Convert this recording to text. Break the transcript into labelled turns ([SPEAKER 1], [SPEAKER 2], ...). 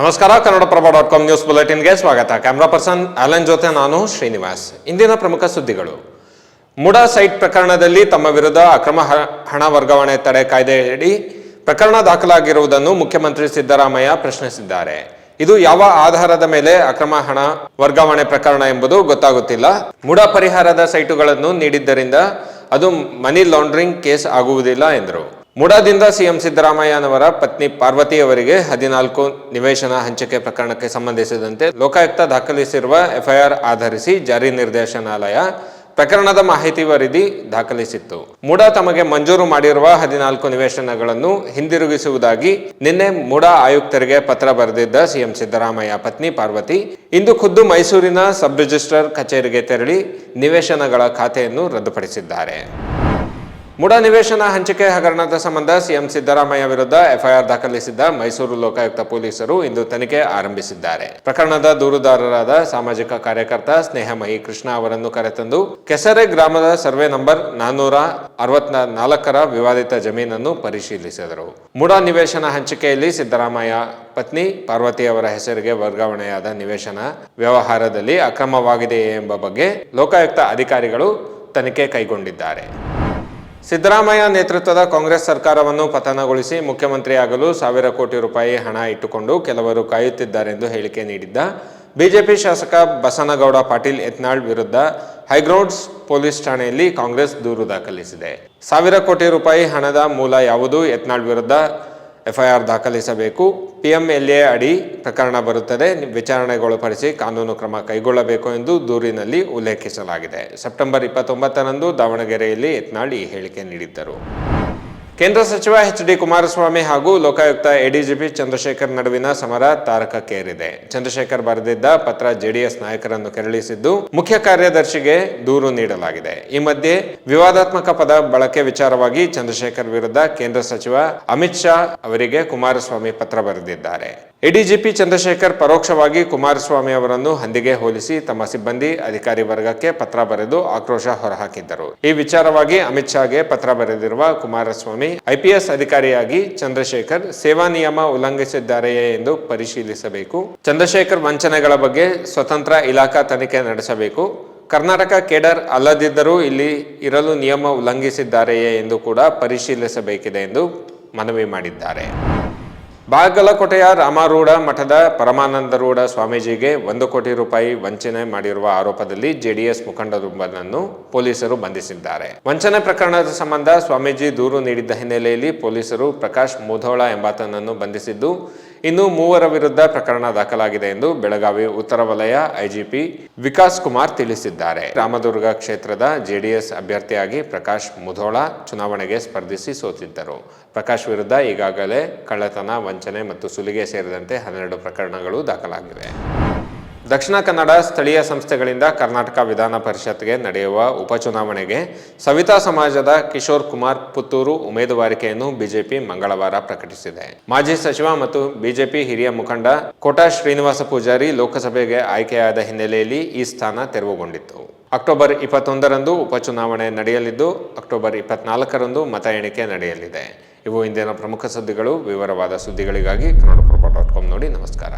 [SPEAKER 1] ನಮಸ್ಕಾರ Kannadaprabha dot com news ಬುಲೆಟಿನ್ಗೆ ಸ್ವಾಗತ. ಕ್ಯಾಮ್ರಾ ಪರ್ಸನ್ ಅಲನ್ ಜೊತೆ ನಾನು ಶ್ರೀನಿವಾಸ್. ಇಂದಿನ ಪ್ರಮುಖ ಸುದ್ದಿಗಳು. ಮುಡಾ ಸೈಟ್ ಪ್ರಕರಣದಲ್ಲಿ ತಮ್ಮ ವಿರುದ್ಧ ಅಕ್ರಮ ಹಣ ವರ್ಗಾವಣೆ ತಡೆ ಕಾಯ್ದೆಯಡಿ ಪ್ರಕರಣ ದಾಖಲಾಗಿರುವುದನ್ನು ಮುಖ್ಯಮಂತ್ರಿ ಸಿದ್ದರಾಮಯ್ಯ ಪ್ರಶ್ನಿಸಿದ್ದಾರೆ. ಇದು ಯಾವ ಆಧಾರದ ಮೇಲೆ ಅಕ್ರಮ ಹಣ ವರ್ಗಾವಣೆ ಪ್ರಕರಣ ಎಂಬುದು ಗೊತ್ತಾಗುತ್ತಿಲ್ಲ. ಮುಡ ಪರಿಹಾರದ ಸೈಟುಗಳನ್ನು ನೀಡಿದ್ದರಿಂದ ಅದು ಮನಿ ಲಾಂಡ್ರಿಂಗ್ ಕೇಸ್ ಆಗುವುದಿಲ್ಲ ಎಂದರು. ಮುಡಾದಿಂದ ಸಿಎಂ ಸಿದ್ದರಾಮಯ್ಯನವರ ಪತ್ನಿ ಪಾರ್ವತಿ ಅವರಿಗೆ ಹದಿನಾಲ್ಕು ನಿವೇಶನ ಹಂಚಿಕೆ ಪ್ರಕರಣಕ್ಕೆ ಸಂಬಂಧಿಸಿದಂತೆ ಲೋಕಾಯುಕ್ತ ದಾಖಲಿಸಿರುವ ಎಫ್ಐಆರ್ ಆಧರಿಸಿ ಜಾರಿ ನಿರ್ದೇಶನಾಲಯ ಪ್ರಕರಣದ ಮಾಹಿತಿ ವರದಿ ದಾಖಲಿಸಿತ್ತು. ಮುಡಾ ತಮಗೆ ಮಂಜೂರು ಮಾಡಿರುವ ಹದಿನಾಲ್ಕು ನಿವೇಶನಗಳನ್ನು ಹಿಂದಿರುಗಿಸುವುದಾಗಿ ನಿನ್ನೆ ಮುಡಾ ಆಯುಕ್ತರಿಗೆ ಪತ್ರ ಬರೆದಿದ್ದ ಸಿಎಂ ಸಿದ್ದರಾಮಯ್ಯ ಪತ್ನಿ ಪಾರ್ವತಿ, ಇಂದು ಖುದ್ದು ಮೈಸೂರಿನ ಸಬ್ ರಿಜಿಸ್ಟ್ರಾರ್ ಕಚೇರಿಗೆ ತೆರಳಿ ನಿವೇಶನಗಳ ಖಾತೆಯನ್ನು ರದ್ದುಪಡಿಸಿದ್ದಾರೆ. ಮುಡಾ ನಿವೇಶನ ಹಂಚಿಕೆ ಹಗರಣದ ಸಂಬಂಧ ಸಿಎಂ ಸಿದ್ದರಾಮಯ್ಯ ವಿರುದ್ಧ ಎಫ್ಐಆರ್ ದಾಖಲಿಸಿದ್ದ ಮೈಸೂರು ಲೋಕಾಯುಕ್ತ ಪೊಲೀಸರು ಇಂದು ತನಿಖೆ ಆರಂಭಿಸಿದ್ದಾರೆ. ಪ್ರಕರಣದ ದೂರುದಾರರಾದ ಸಾಮಾಜಿಕ ಕಾರ್ಯಕರ್ತ ಸ್ನೇಹಮಯಿ ಕೃಷ್ಣ ಅವರನ್ನು ಕರೆತಂದು ಕೆಸರೆ ಗ್ರಾಮದ ಸರ್ವೆ ನಂಬರ್ ನಾನ್ನೂರ ಅರವತ್ನ ನಾಲ್ಕರ ವಿವಾದಿತ ಜಮೀನನ್ನು ಪರಿಶೀಲಿಸಿದರು. ಮುಡ ನಿವೇಶನ ಹಂಚಿಕೆಯಲ್ಲಿ ಸಿದ್ದರಾಮಯ್ಯ ಪತ್ನಿ ಪಾರ್ವತಿ ಅವರ ಹೆಸರಿಗೆ ವರ್ಗಾವಣೆಯಾದ ನಿವೇಶನ ವ್ಯವಹಾರದಲ್ಲಿ ಅಕ್ರಮವಾಗಿದೆಯೇ ಎಂಬ ಬಗ್ಗೆ ಲೋಕಾಯುಕ್ತ ಅಧಿಕಾರಿಗಳು ತನಿಖೆ ಕೈಗೊಂಡಿದ್ದಾರೆ. ಸಿದ್ದರಾಮಯ್ಯ ನೇತೃತ್ವದ ಕಾಂಗ್ರೆಸ್ ಸರ್ಕಾರವನ್ನು ಪತನಗೊಳಿಸಿ ಮುಖ್ಯಮಂತ್ರಿಯಾಗಲು ಸಾವಿರ ಕೋಟಿ ರೂಪಾಯಿ ಹಣ ಇಟ್ಟುಕೊಂಡು ಕೆಲವರು ಕಾಯುತ್ತಿದ್ದಾರೆಂದು ಹೇಳಿಕೆ ನೀಡಿದ್ದ ಬಿಜೆಪಿ ಶಾಸಕ ಬಸನಗೌಡ ಪಾಟೀಲ್ ಯತ್ನಾಳ್ ವಿರುದ್ಧ ಹೈಗ್ರೌಂಡ್ಸ್ ಪೊಲೀಸ್ ಠಾಣೆಯಲ್ಲಿ ಕಾಂಗ್ರೆಸ್ ದೂರು ದಾಖಲಿಸಿದೆ. ಸಾವಿರ ಕೋಟಿ ರೂಪಾಯಿ ಹಣದ ಮೂಲ ಯಾವುದು? ಯತ್ನಾಳ್ ವಿರುದ್ಧ ಎಫ್ಐಆರ್ ದಾಖಲಿಸಬೇಕು. ಪಿಎಂಎಲ್ಎ ಅಡಿ ಪ್ರಕರಣ ಬರುತ್ತದೆ. ವಿಚಾರಣೆಗೊಳಪಡಿಸಿ ಕಾನೂನು ಕ್ರಮ ಕೈಗೊಳ್ಳಬೇಕು ಎಂದು ದೂರಿನಲ್ಲಿ ಉಲ್ಲೇಖಿಸಲಾಗಿದೆ. ಸೆಪ್ಟೆಂಬರ್ ಇಪ್ಪತ್ತೊಂಬತ್ತರಂದು ದಾವಣಗೆರೆಯಲ್ಲಿ ಯತ್ನಾಳ್ ಈ ಹೇಳಿಕೆ ನೀಡಿದ್ದರು. ಕೇಂದ್ರ ಸಚಿವ ಎಚ್ ಡಿ ಕುಮಾರಸ್ವಾಮಿ ಹಾಗೂ ಲೋಕಾಯುಕ್ತ ಎಡಿಜಿಪಿ ಚಂದ್ರಶೇಖರ್ ನಡುವಿನ ಸಮರ ತಾರಕಕ್ಕೇರಿದೆ. ಚಂದ್ರಶೇಖರ್ ಬರೆದಿದ್ದ ಪತ್ರ ಜೆಡಿಎಸ್ ನಾಯಕರನ್ನು ಕೆರಳಿಸಿದ್ದು ಮುಖ್ಯ ಕಾರ್ಯದರ್ಶಿಗೆ ದೂರು ನೀಡಲಾಗಿದೆ. ಈ ಮಧ್ಯೆ ವಿವಾದಾತ್ಮಕ ಪದ ಬಳಕೆ ವಿಚಾರವಾಗಿ ಚಂದ್ರಶೇಖರ್ ವಿರುದ್ಧ ಕೇಂದ್ರ ಸಚಿವ ಅಮಿತ್ ಶಾ ಅವರಿಗೆ ಕುಮಾರಸ್ವಾಮಿ ಪತ್ರ ಬರೆದಿದ್ದಾರೆ. ಎಡಿಜಿಪಿ ಚಂದ್ರಶೇಖರ್ ಪರೋಕ್ಷವಾಗಿ ಕುಮಾರಸ್ವಾಮಿ ಅವರನ್ನು ಹಂದಿಗೆ ಹೋಲಿಸಿ ತಮ್ಮ ಸಿಬ್ಬಂದಿ ಅಧಿಕಾರಿ ವರ್ಗಕ್ಕೆ ಪತ್ರ ಬರೆದು ಆಕ್ರೋಶ ಹೊರಹಾಕಿದ್ದರು. ಈ ವಿಚಾರವಾಗಿ ಅಮಿತ್ ಶಾಗೆ ಪತ್ರ ಬರೆದಿರುವ ಕುಮಾರಸ್ವಾಮಿ ಐಪಿಎಸ್ ಅಧಿಕಾರಿಯಾಗಿ ಚಂದ್ರಶೇಖರ್ ಸೇವಾ ನಿಯಮ ಉಲ್ಲಂಘಿಸಿದ್ದಾರೆಯೇ ಎಂದು ಪರಿಶೀಲಿಸಬೇಕು. ಚಂದ್ರಶೇಖರ್ ವಂಚನೆಗಳ ಬಗ್ಗೆ ಸ್ವತಂತ್ರ ಇಲಾಖಾ ತನಿಖೆ ನಡೆಸಬೇಕು. ಕರ್ನಾಟಕ ಕೇಡರ್ ಅಲ್ಲದಿದ್ದರೂ ಇಲ್ಲಿ ಇರಲು ನಿಯಮ ಉಲ್ಲಂಘಿಸಿದ್ದಾರೆಯೇ ಎಂದು ಕೂಡ ಪರಿಶೀಲಿಸಬೇಕಿದೆ ಎಂದು ಮನವಿ ಮಾಡಿದ್ದಾರೆ. ಬಾಗಲಕೋಟೆಯ ರಾಮಾರೂಢ ಮಠದ ಪರಮಾನಂದರೂಢ ಸ್ವಾಮೀಜಿಗೆ ಒಂದು ಕೋಟಿ ರೂಪಾಯಿ ವಂಚನೆ ಮಾಡಿರುವ ಆರೋಪದಲ್ಲಿ ಜೆಡಿಎಸ್ ಮುಖಂಡರೊಬ್ಬನನ್ನು ಪೊಲೀಸರು ಬಂಧಿಸಿದ್ದಾರೆ. ವಂಚನೆ ಪ್ರಕರಣದ ಸಂಬಂಧ ಸ್ವಾಮೀಜಿ ದೂರು ನೀಡಿದ್ದ ಹಿನ್ನೆಲೆಯಲ್ಲಿ ಪೊಲೀಸರು ಪ್ರಕಾಶ್ ಮುಧೋಳ ಎಂಬಾತನನ್ನು ಬಂಧಿಸಿದ್ದು ಇನ್ನು ಮೂವರ ವಿರುದ್ಧ ಪ್ರಕರಣ ದಾಖಲಾಗಿದೆ ಎಂದು ಬೆಳಗಾವಿ ಉತ್ತರ ವಲಯ ಐಜಿಪಿ ವಿಕಾಸ್ ಕುಮಾರ್ ತಿಳಿಸಿದ್ದಾರೆ. ರಾಮದುರ್ಗ ಕ್ಷೇತ್ರದ ಜೆಡಿಎಸ್ ಅಭ್ಯರ್ಥಿಯಾಗಿ ಪ್ರಕಾಶ್ ಮುಧೋಳ ಚುನಾವಣೆಗೆ ಸ್ಪರ್ಧಿಸಿ ಸೋತಿದ್ದರು. ಪ್ರಕಾಶ್ ವಿರುದ್ಧ ಈಗಾಗಲೇ ಕಳ್ಳತನ, ವಂಚನೆ ಮತ್ತು ಸುಲಿಗೆ ಸೇರಿದಂತೆ ಹನ್ನೆರಡು ಪ್ರಕರಣಗಳು ದಾಖಲಾಗಿವೆ. ದಕ್ಷಿಣ ಕನ್ನಡ ಸ್ಥಳೀಯ ಸಂಸ್ಥೆಗಳಿಂದ ಕರ್ನಾಟಕ ವಿಧಾನ ಪರಿಷತ್ಗೆ ನಡೆಯುವ ಉಪಚುನಾವಣೆಗೆ ಸವಿತಾ ಸಮಾಜದ ಕಿಶೋರ್ ಕುಮಾರ್ ಪುತ್ತೂರು ಉಮೇದುವಾರಿಕೆಯನ್ನು ಬಿಜೆಪಿ ಮಂಗಳವಾರ ಪ್ರಕಟಿಸಿದೆ. ಮಾಜಿ ಸಚಿವ ಮತ್ತು ಬಿಜೆಪಿ ಹಿರಿಯ ಮುಖಂಡ ಕೋಟಾ ಶ್ರೀನಿವಾಸ ಪೂಜಾರಿ ಲೋಕಸಭೆಗೆ ಆಯ್ಕೆಯಾದ ಹಿನ್ನೆಲೆಯಲ್ಲಿ ಈ ಸ್ಥಾನ ತೆರವುಗೊಂಡಿತ್ತು. ಅಕ್ಟೋಬರ್ ಇಪ್ಪತ್ತೊಂದರಂದು ಉಪಚುನಾವಣೆ ನಡೆಯಲಿದ್ದು, ಅಕ್ಟೋಬರ್ ಇಪ್ಪತ್ನಾಲ್ಕರಂದು ಮತ ಎಣಿಕೆ ನಡೆಯಲಿದೆ. ಇವು ಇಂದಿನ ಪ್ರಮುಖ ಸುದ್ದಿಗಳು. ವಿವರವಾದ ಸುದ್ದಿಗಳಿಗಾಗಿ ಕನ್ನಡಪ್ರಭ ಡಾಟ್ ಕಾಮ್ ನೋಡಿ ನಮಸ್ಕಾರ.